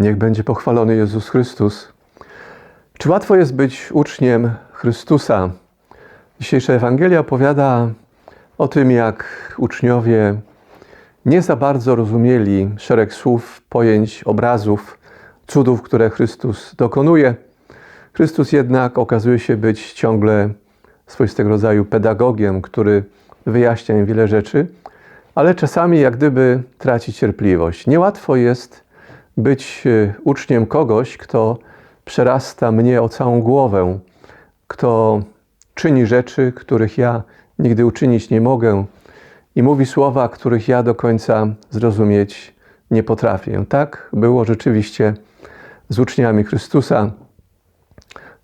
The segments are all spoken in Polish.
Niech będzie pochwalony Jezus Chrystus. Czy łatwo jest być uczniem Chrystusa? Dzisiejsza Ewangelia opowiada o tym, jak uczniowie nie za bardzo rozumieli szereg słów, pojęć, obrazów, cudów, które Chrystus dokonuje. Chrystus jednak okazuje się być ciągle swoistego rodzaju pedagogiem, który wyjaśnia im wiele rzeczy, ale czasami jak gdyby traci cierpliwość. Niełatwo jest być e, uczniem kogoś, kto przerasta mnie o całą głowę, kto czyni rzeczy, których ja nigdy uczynić nie mogę i mówi słowa, których ja do końca zrozumieć nie potrafię. Tak było rzeczywiście z uczniami Chrystusa.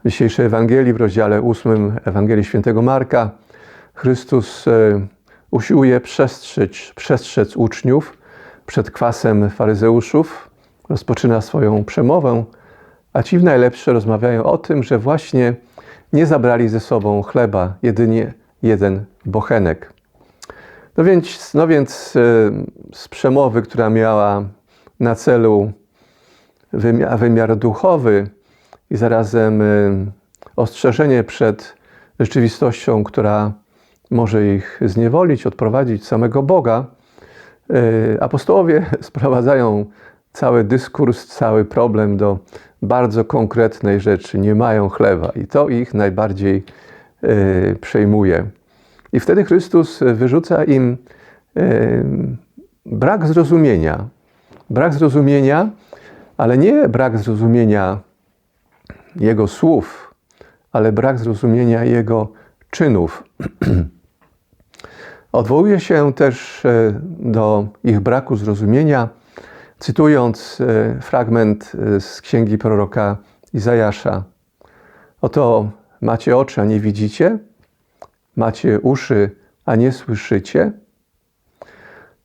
W dzisiejszej Ewangelii, w rozdziale 8 Ewangelii Świętego Marka, Chrystus e, usiłuje przestrzec, przestrzec uczniów przed kwasem faryzeuszów, rozpoczyna swoją przemowę, a ci w najlepsze rozmawiają o tym, że właśnie nie zabrali ze sobą chleba, jedynie jeden bochenek. No więc, no więc e, z przemowy, która miała na celu wymiar, wymiar duchowy i zarazem e, ostrzeżenie przed rzeczywistością, która może ich zniewolić, odprowadzić samego Boga, e, apostołowie sprowadzają cały dyskurs, cały problem do bardzo konkretnej rzeczy. Nie mają chleba i to ich najbardziej przejmuje. I wtedy Chrystus wyrzuca im brak zrozumienia. Brak zrozumienia, ale nie brak zrozumienia Jego słów, ale brak zrozumienia Jego czynów. Odwołuje się też e, do ich braku zrozumienia, cytując e, fragment e, z księgi proroka Izajasza. Oto macie oczy, a nie widzicie, macie uszy, a nie słyszycie.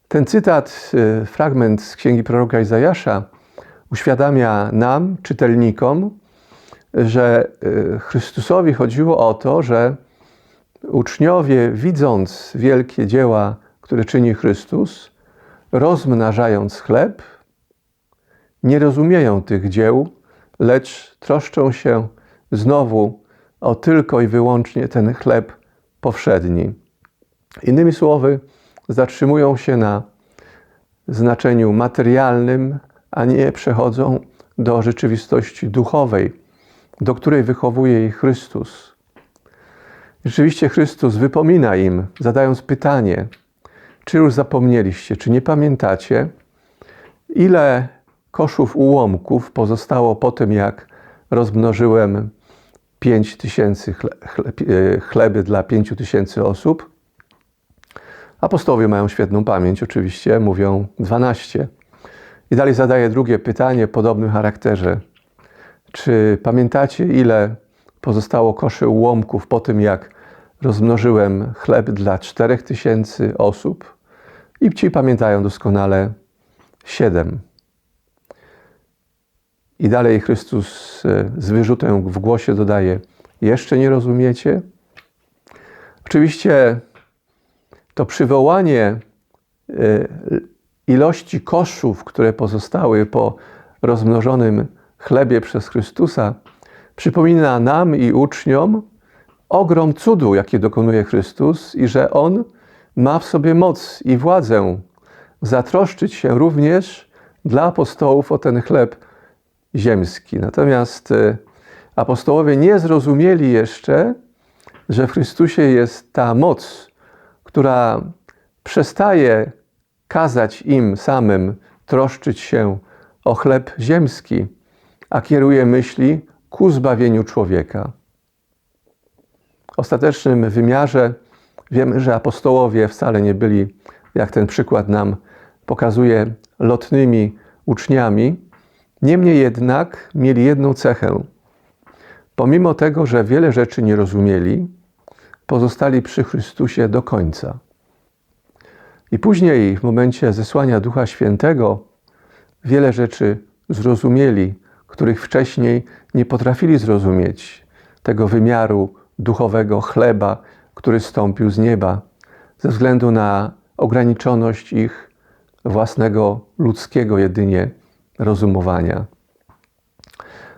Ten cytat, fragment z księgi proroka Izajasza, uświadamia nam, czytelnikom, że Chrystusowi chodziło o to, że uczniowie, widząc wielkie dzieła, które czyni Chrystus, rozmnażając chleb, nie rozumieją tych dzieł, lecz troszczą się znowu o tylko i wyłącznie ten chleb powszedni. Innymi słowy, zatrzymują się na znaczeniu materialnym, a nie przechodzą do rzeczywistości duchowej, do której wychowuje ich Chrystus. Rzeczywiście Chrystus wypomina im, zadając pytanie, czy już zapomnieliście, czy nie pamiętacie, ile koszów ułomków pozostało po tym, jak rozmnożyłem pięć tysięcy e, chleby dla pięciu tysięcy osób. Apostołowie mają świetną pamięć, oczywiście, mówią 12. I dalej zadaje drugie pytanie o podobnym charakterze. Czy pamiętacie, ile pozostało koszy ułomków po tym, jak rozmnożyłem chleb dla czterech tysięcy osób? I ci pamiętają doskonale siedem. I dalej Chrystus e, z wyrzutem w głosie dodaje: Jeszcze nie rozumiecie? Oczywiście to przywołanie e, ilości koszów, które pozostały po rozmnożonym chlebie przez Chrystusa, przypomina nam i uczniom ogrom cudu, jaki dokonuje Chrystus, i że On ma w sobie moc i władzę zatroszczyć się również dla apostołów o ten chleb ziemski. Natomiast e, apostołowie nie zrozumieli jeszcze, że w Chrystusie jest ta moc, która przestaje kazać im samym troszczyć się o chleb ziemski, a kieruje myśli ku zbawieniu człowieka. W ostatecznym wymiarze wiemy, że apostołowie wcale nie byli, jak ten przykład nam pokazuje, lotnymi uczniami, Niemniej jednak mieli jedną cechę. Pomimo tego, że wiele rzeczy nie rozumieli, pozostali przy Chrystusie do końca. I później, w momencie zesłania Ducha Świętego, wiele rzeczy zrozumieli, których wcześniej nie potrafili zrozumieć, tego wymiaru duchowego chleba, który stąpił z nieba, ze względu na ograniczoność ich własnego ludzkiego jedynie rozumowania.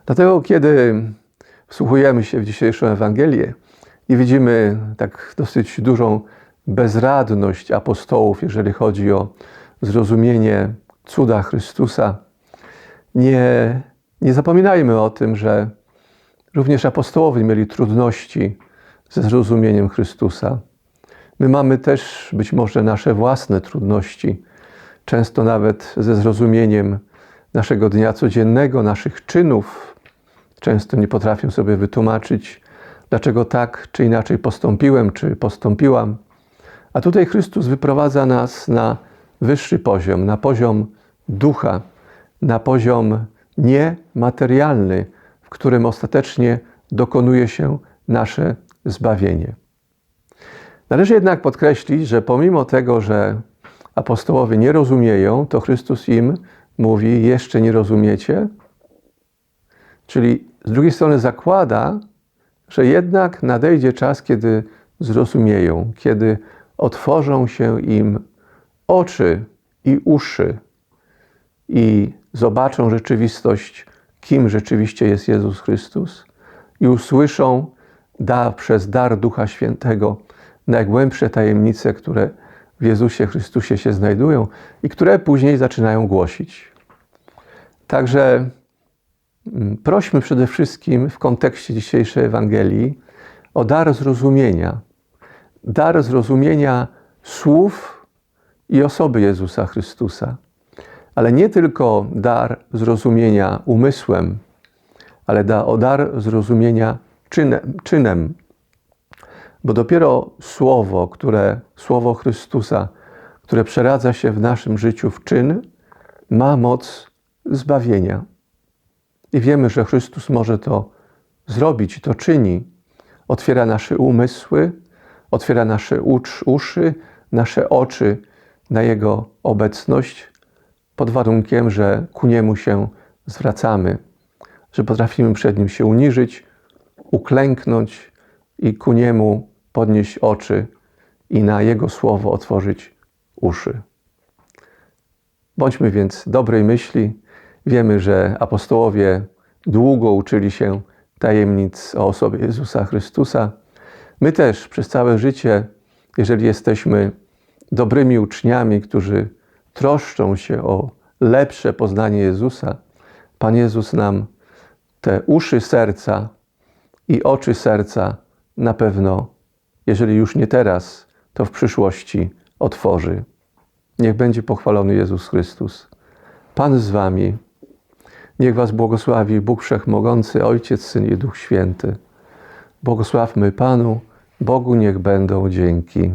Dlatego, kiedy wsłuchujemy się w dzisiejszą Ewangelię i widzimy tak dosyć dużą bezradność apostołów, jeżeli chodzi o zrozumienie cuda Chrystusa, nie, nie zapominajmy o tym, że również apostołowie mieli trudności ze zrozumieniem Chrystusa. My mamy też być może nasze własne trudności, często nawet ze zrozumieniem naszego dnia codziennego, naszych czynów. Często nie potrafię sobie wytłumaczyć, dlaczego tak czy inaczej postąpiłem, czy postąpiłam. A tutaj Chrystus wyprowadza nas na wyższy poziom, na poziom ducha, na poziom niematerialny, w którym ostatecznie dokonuje się nasze zbawienie. Należy jednak podkreślić, że pomimo tego, że apostołowie nie rozumieją, to Chrystus im mówi: Jeszcze nie rozumiecie. Czyli z drugiej strony zakłada, że jednak nadejdzie czas, kiedy zrozumieją, kiedy otworzą się im oczy i uszy i zobaczą rzeczywistość, kim rzeczywiście jest Jezus Chrystus, i usłyszą da, przez dar Ducha Świętego najgłębsze tajemnice, które w Jezusie Chrystusie się znajdują i które później zaczynają głosić. Także mm, prośmy przede wszystkim w kontekście dzisiejszej Ewangelii o dar zrozumienia. Dar zrozumienia słów i osoby Jezusa Chrystusa. Ale nie tylko dar zrozumienia umysłem, ale da, o dar zrozumienia czynem, czynem. Bo dopiero słowo, które, słowo Chrystusa, które przeradza się w naszym życiu w czyn, ma moc zbawienia. I wiemy, że Chrystus może to zrobić, to czyni. Otwiera nasze umysły, otwiera nasze uszy, nasze oczy na Jego obecność, pod warunkiem, że ku Niemu się zwracamy, że potrafimy przed Nim się uniżyć, uklęknąć i ku Niemu podnieść oczy i na Jego słowo otworzyć uszy. Bądźmy więc dobrej myśli. Wiemy, że apostołowie długo uczyli się tajemnic o osobie Jezusa Chrystusa. My też przez całe życie, jeżeli jesteśmy dobrymi uczniami, którzy troszczą się o lepsze poznanie Jezusa, Pan Jezus nam te uszy serca i oczy serca na pewno, jeżeli już nie teraz, to w przyszłości otworzy. Niech będzie pochwalony Jezus Chrystus. Pan z Wami. Niech Was błogosławi Bóg Wszechmogący, Ojciec, Syn i Duch Święty. Błogosławmy Panu, Bogu niech będą dzięki.